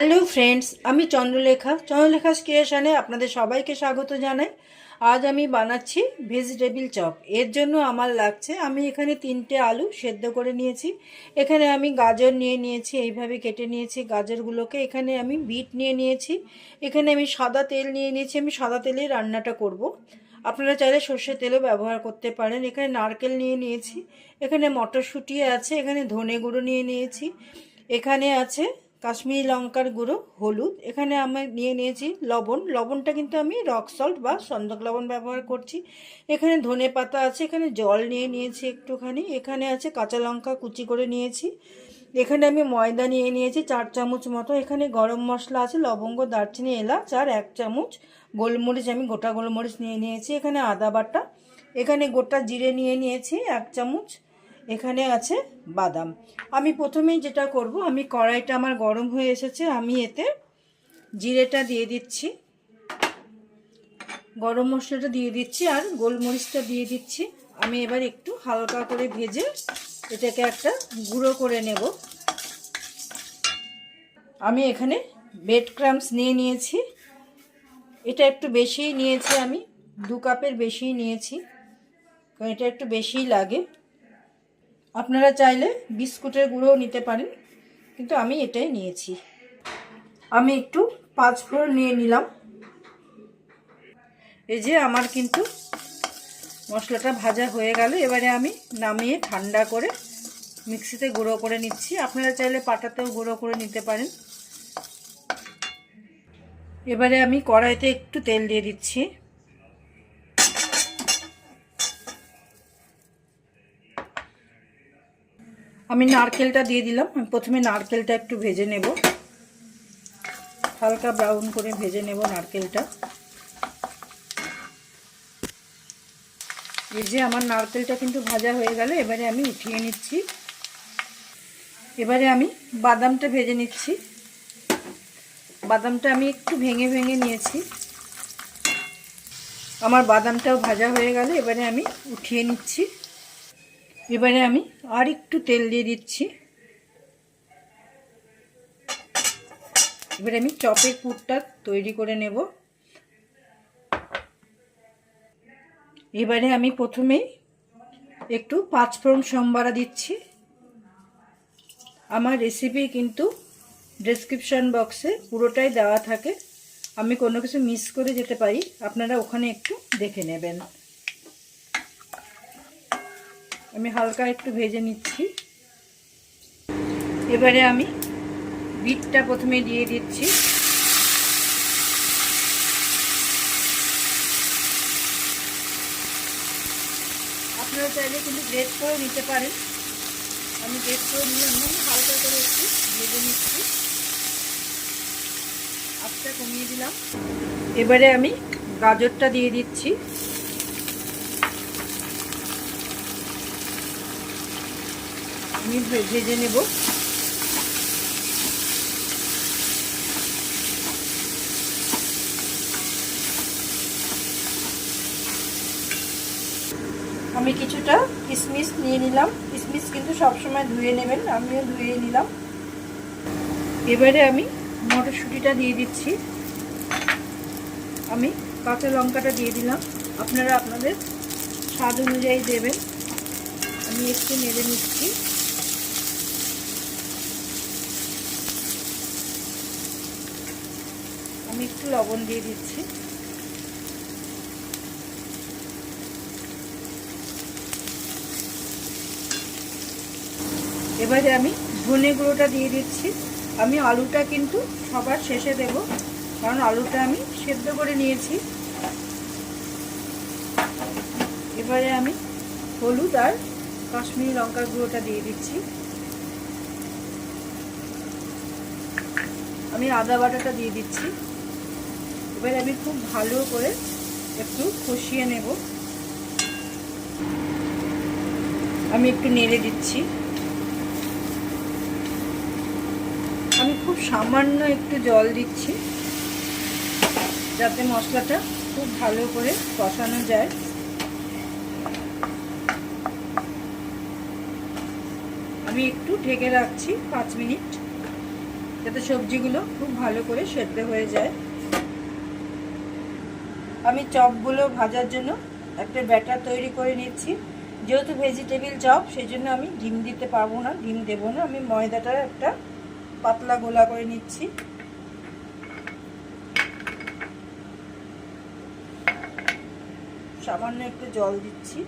Hello friends আমি চন্দ্রলেখা। চন্দ্রলেখা ক্রিয়েশনে আপনাদের সবাইকে স্বাগত জানাই। আজ আমি বানাচ্ছি ভেজিটেবিল চপ। এর জন্য আমার লাগছে, আমি এখানে তিনটে আলু সেদ্ধ করে নিয়েছি। এখানে আমি গাজর নিয়ে নিয়েছি, এইভাবে কেটে নিয়েছি গাজরগুলোকে। এখানে আমি বিট নিয়ে নিয়েছি। এখানে আমি সাদা তেল নিয়ে নিয়েছি, আমি সাদা তেলে রান্নাটা করব। আপনারা চাইলে সর্ষের তেলও ব্যবহার করতে পারেন। এখানে নারকেল নিয়ে নিয়েছি, এখানে মটরশুঁটি আছে, এখানে ধনে গুঁড়ো নিয়ে নিয়েছি, এখানে আছে কাশ্মীরি লঙ্কার গুঁড়ো, হলুদ। এখানে আমি নিয়ে নিয়েছি লবণ। লবণটা কিন্তু আমি রক সল্ট বা সন্দক লবণ ব্যবহার করছি। এখানে ধনে পাতা আছে, এখানে জল নিয়ে নিয়েছি একটুখানি। এখানে আছে কাঁচা লঙ্কা কুচি করে নিয়েছি। এখানে আমি ময়দা নিয়ে নিয়েছি চার চামচ মতো। এখানে গরম মশলা আছে, লবঙ্গ, দারচিনি, এলাচ আর এক চামচ গোলমরিচ। আমি গোটা গোলমরিচ নিয়ে নিয়েছি। এখানে আদা বাটা। এখানে গোটা জিরে নিয়ে নিয়েছি এক চামচ। এখানে আছে বাদাম। আমি প্রথমেই যেটা করব, আমি কড়াইটা আমার গরম হয়ে এসেছে, আমি এতে জিরেটা দিয়ে দিচ্ছি। গরম মশলাটা দিয়ে দিচ্ছি আর গোলমরিচটা দিয়ে দিচ্ছি। আমি এবার একটু হালকা করে ভেজে এটাকে একটা গুঁড়ো করে নেব। আমি এখানে বেড ক্রামস নিয়ে নিয়েছি। এটা একটু বেশিই নিয়েছি আমি, দু কাপের বেশিই নিয়েছি এটা একটু বেশিই লাগে। আপনারা চাইলে বিস্কুটের গুঁড়োও নিতে পারেন, কিন্তু আমি এটাই নিয়েছি। আমি একটু পাঁচ ফোড়ন নিয়ে নিলাম। এই যে আমার কিন্তু মশলাটা ভাজা হয়ে গেল। এবারে আমি নামিয়ে ঠান্ডা করে মিক্সিতে গুঁড়ো করে নিচ্ছি। আপনারা চাইলে পাটাতেও গুঁড়ো করে নিতে পারেন। এবারে আমি কড়াইতে একটু তেল দিয়ে দিচ্ছি। আমি নারকেলটা দিয়ে দিলাম। আমি প্রথমে নারকেলটা একটু ভেজে নেব। হালকা ব্রাউন করে ভেজে নেব নারকেলটা। এই যে আমার নারকেলটা কিন্তু ভাজা হয়ে গেল, এবারে আমি উঠিয়ে নিচ্ছি। এবারে আমি বাদামটা ভেজে নিচ্ছি। বাদামটা আমি একটু ভেঙে ভেঙে নিয়েছি। আমার বাদামটাও ভাজা হয়ে গেল, এবারে আমি উঠিয়ে নিচ্ছি। এবারে আমি আর একটু তেল দিয়ে দিচ্ছি। এবারে আমি চপের পুরটা তৈরি করে নেব। এবারে আমি প্রথমেই একটু পাঁচফোড়ন সম্বারা দিচ্ছি। আমার রেসিপি কিন্তু ডেসক্রিপশান বক্সে পুরোটাই দেওয়া থাকে। আমি কোনো কিছু মিস করে যেতে পারি। আপনারা ওখানে একটু দেখে নেবেন। আমি হালকা একটু ভেজে নিচ্ছি। এবারে আমি বিটটা প্রথমে দিয়ে দিচ্ছি। আপনারা চাইলে কিন্তু গ্রেট করে নিতে পারেন। আমি গ্রেট করে নিলাম না, আমি হালকা করে একটু ভেজে নিচ্ছি। আস্তে কমিয়ে দিলাম। এবারে আমি গাজরটা দিয়ে দিচ্ছি। আমি ভেজে নেব। আমি কিছুটা কিশমিশ নিয়ে নিলাম। কিশমিশ কিন্তু সবসময় ধুয়ে নেবেন, আমিও ধুয়ে নিলাম। এবারে আমি মটরশুঁটিটা দিয়ে দিচ্ছি। আমি কাঁচা লঙ্কাটা দিয়ে দিলাম। আপনারা আপনাদের স্বাদ অনুযায়ী দেবেন। আমি একটু নেড়ে নিচ্ছি আমি একটু লবণ দিয়ে দিচ্ছি। এবারে আমি ধনে গুঁড়োটা দিয়ে দিচ্ছি। আমি আলুটা কিন্তু সবার শেষে দেব, কারণ আলুটা আমি সেদ্ধ করে নিয়েছি। এবারে আমি হলুদ আর কাশ্মীরি লঙ্কার গুঁড়োটা দিয়ে দিচ্ছি। আমি আদা বাটাটা দিয়ে দিচ্ছি। এবার আমি খুব ভালো করে একটু কষিয়ে নেব। আমি একটু নেড়ে দিচ্ছি। আমি খুব সামান্য একটু জল দিচ্ছি, যাতে মশলাটা খুব ভালো করে কষানো যায়। আমি একটু ঢেকে রাখছি পাঁচ মিনিট, যাতে সবজিগুলো খুব ভালো করে সেদ্ধ হয়ে যায়। আমি চপগুলো ভাজার জন্য একটা ব্যাটার তৈরি করে নিচ্ছি। যেহেতু ভেজিটেবিল চপ সেই জন্য আমি ডিম দিতে পারব না, ডিম দেবো না। আমি ময়দাটা একটা পাতলা গোলা করে নিচ্ছি। সামান্য একটু জল দিচ্ছি।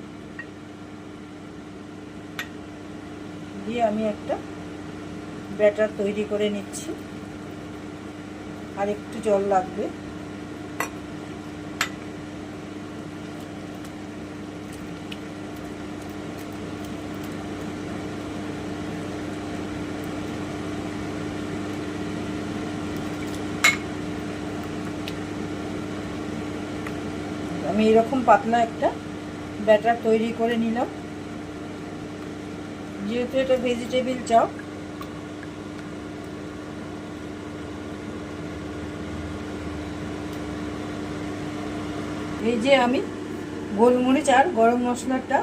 দিয়ে আমি একটা ব্যাটার তৈরি করে নিচ্ছি। আর একটু জল লাগবে। আমি এরকম পাতলা একটা ব্যাটার তৈরি করে নিলাম। যেহেতু এটা ভেজিটেবিল চপ এই যে আমি গোলমরিচ আর গরম মশলাটা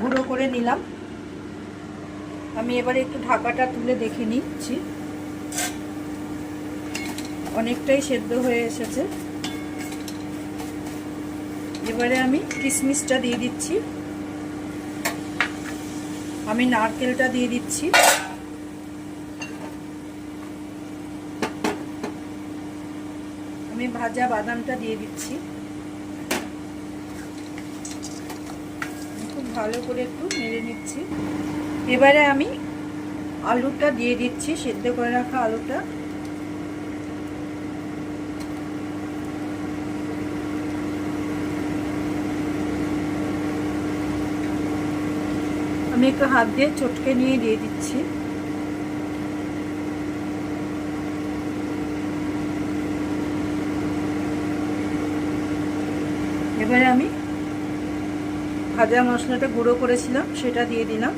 গুঁড়ো করে নিলাম। আমি এবারে একটু ঢাকাটা তুলে দেখে নিচ্ছি। অনেকটাই সেদ্ধ হয়ে এসেছে। এবারে আমি কিশমিশটা দিয়ে দিচ্ছি। আমি নারকেলটা দিয়ে দিচ্ছি। আমি ভাজা বাদামটা দিয়ে দিচ্ছি। খুব ভালো করে একটু নেড়ে নিচ্ছি। এবারে আমি আলুটা দিয়ে দিচ্ছি, সেদ্ধ করে রাখা আলুটা। আমি একটু হাত দিয়ে চটকে নিয়ে দিয়ে দিচ্ছি। এবারে আমি ভাজা মশলাটা গুঁড়ো করেছিলাম, সেটা দিয়ে দিলাম।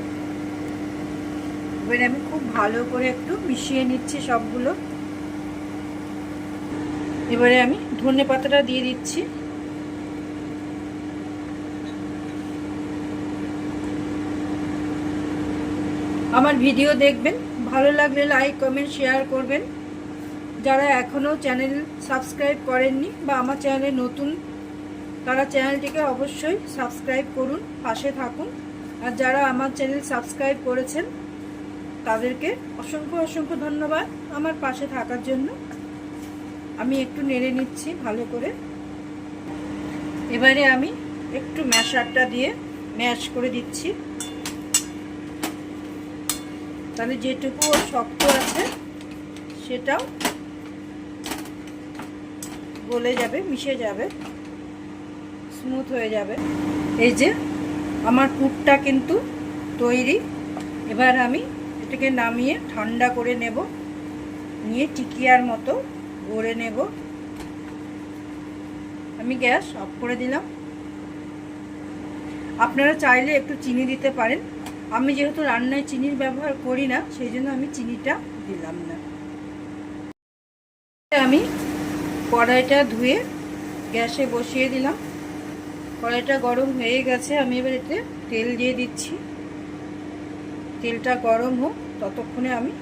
এবারে আমি খুব ভালো করে একটু মিশিয়ে নিচ্ছি সবগুলো। এবারে আমি ধনে পাতাটা দিয়ে দিচ্ছি। আমার ভিডিও দেখবেন, ভালো লাগলে লাইক কমেন্ট শেয়ার করবেন। যারা এখনও চ্যানেল সাবস্ক্রাইব করেননি বা আমার চ্যানেলে নতুন, তারা চ্যানেলটিকে অবশ্যই সাবস্ক্রাইব করুন, পাশে থাকুন। আর যারা আমার চ্যানেল সাবস্ক্রাইব করেছেন, তাদেরকে অসংখ্য অসংখ্য ধন্যবাদ আমার পাশে থাকার জন্য। আমি একটু নেড়ে নিচ্ছি ভালো করে। এবারে আমি একটু ম্যাশারটা দিয়ে ম্যাশ করে দিচ্ছি। তাহলে যেটুকু শক্ত আছে, সেটাও গলে যাবে, মিশে যাবে স্মুথ হয়ে যাবে। এই যে আমার পুরটা কিন্তু তৈরি। এবার আমি এটাকে নামিয়ে ঠান্ডা করে নেব, নিয়ে টিকিয়ার মতো গড়ে নেব। আমি গ্যাস অফ করে দিলাম। আপনারা চাইলে একটু চিনি দিতে পারেন। আমি যেহেতু রান্নায় চিনির ব্যবহার করি না, সেই জন্য আমি চিনিটা দিলাম না। আমি কড়াইটা ধুয়ে গ্যাসে বসিয়ে দিলাম। কড়াইটা গরম হয়ে গেছে, আমি এবার এতে তেল দিয়ে দিচ্ছি। তেলটা গরম হোক, ততক্ষণে আমি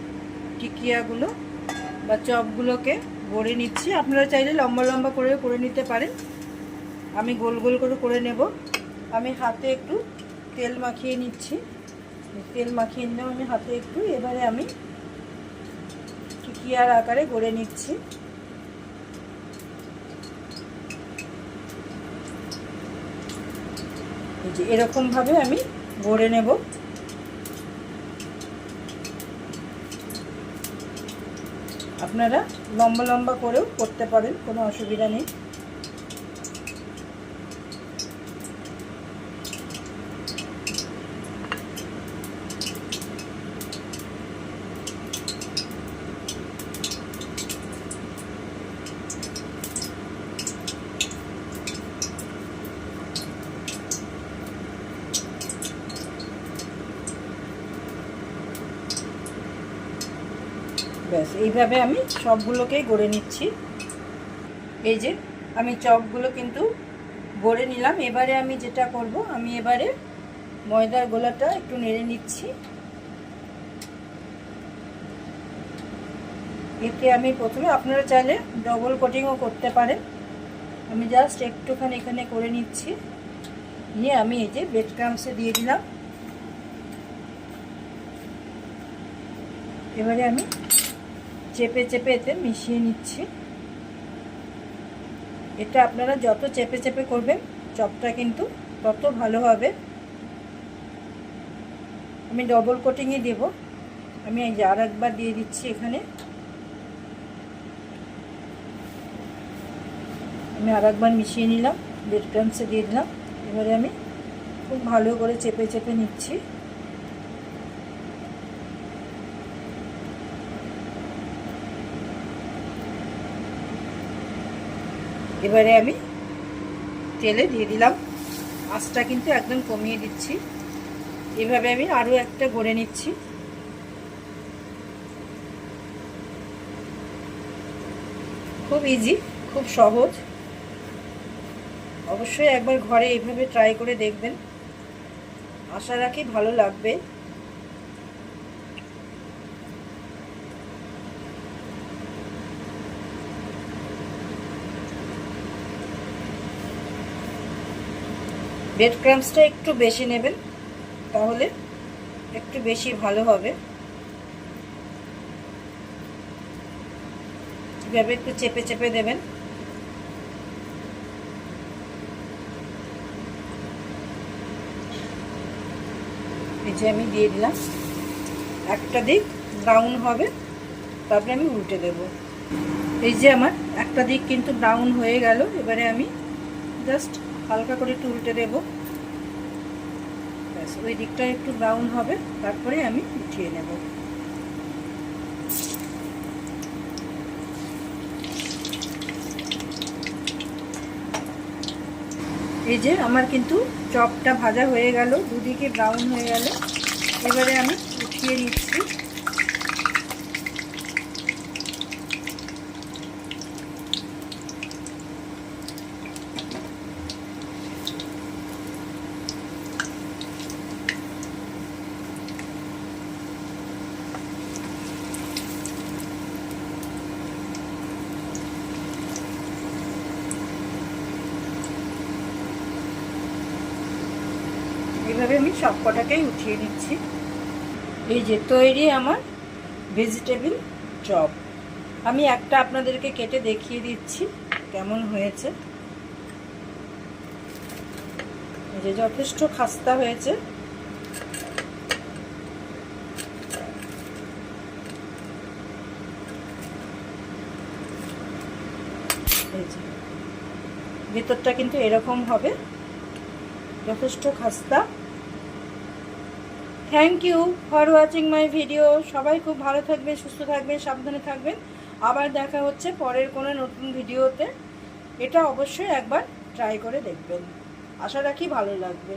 টিকিয়াগুলো বা চপগুলোকে গড়ে নিচ্ছি। আপনারা চাইলে লম্বা লম্বা করে করে নিতে পারেন। আমি গোল গোল করে করে নেব। আমি হাতে একটু তেল মাখিয়ে নিচ্ছি। তেল মাখিয়ে নিলাম আমি হাতে একটু, এবারে আমি টিকিয়ার আকারে গড়ে নিচ্ছি। যে এরকমভাবে আমি গড়ে নেব। আপনারা লম্বা লম্বা করেও করতে পারেন, কোনো অসুবিধা নেই। ব্যাস, এইভাবে আমি সবগুলোকেই গড়ে নিচ্ছি। এই যে, আমি চপগুলো কিন্তু গড়ে নিলাম। এবারে আমি যেটা করব, আমি এবারে ময়দার গোলাটা একটু নেড়ে নিচ্ছি। এতে আমি প্রথমে, আপনারা চাইলে ডবল কোটিংও করতে পারেন। আমি জাস্ট একটুখানি এখানে করে নিচ্ছি। নিয়ে আমি এই যে বেড ক্রামসে দিয়ে দিলাম। এবারে আমি চেপে চেপে এতে মিশিয়ে নিচ্ছি। এটা আপনারা যত চেপে চেপে করবেন, চপটা কিন্তু তত ভালো হবে। আমি ডবল কোটিংই দেব। আমি আর একবার দিয়ে দিচ্ছি এখানে। আমি আর একবার মিশিয়ে নিলাম ব্রেড ক্রামসে দিয়ে দিলাম। এবারে আমি খুব ভালো করে চেপে চেপে নিচ্ছি। এবারে আমি তেলে দিয়ে দিলাম। আঁচটা কিন্তু একদম কমিয়ে দিচ্ছি। এভাবে আমি আরও একটা গড়ে নিচ্ছি। খুব ইজি খুব সহজ। অবশ্যই একবার ঘরে এইভাবে ট্রাই করে দেখবেন। আশা রাখি ভালো লাগবে। ব্রেড ক্রামসটা একটু বেশি নেবেন, তাহলে একটু বেশি ভালো হবে। এভাবে একটু চেপে চেপে দেবেন। এই যে আমি দিয়ে দিলাম। একটা দিক ব্রাউন হবে, তারপরে আমি উল্টে দেব। এই যে আমার একটা দিক কিন্তু ব্রাউন হয়ে গেল, এবারে আমি জাস্ট হালকা করে একটু উল্টে দেব। ব্যাস, ওই দিকটা একটু ব্রাউন হবে, তারপরে আমি উঠিয়ে নেব। এই যে আমার কিন্তু চপটা ভাজা হয়ে গেল, দুদিকে ব্রাউন হয়ে গেল। এবারে আমি উঠিয়ে নিচ্ছি। এইভাবে আমি সব কটাকেই উঠিয়ে নিচ্ছি। এই যে তৈরি আমার ভেজিটেবিল চপ আমি একটা আপনাদেরকে কেটে দেখিয়ে দিচ্ছি কেমন হয়েছে। যে যথেষ্ট খাস্তা হয়েছে। ভেতরটা কিন্তু এরকম হবে। যথেষ্ট খাস্তা। Thank you for watching my video সবাই খুব ভালো থাকবেন, সুস্থ থাকবেন, সাবধানে থাকবেন। আবার দেখা হচ্ছে পরের কোনো নতুন ভিডিওতে। এটা অবশ্যই একবার ট্রাই করে দেখবেন। আশা রাখি ভালো লাগবে।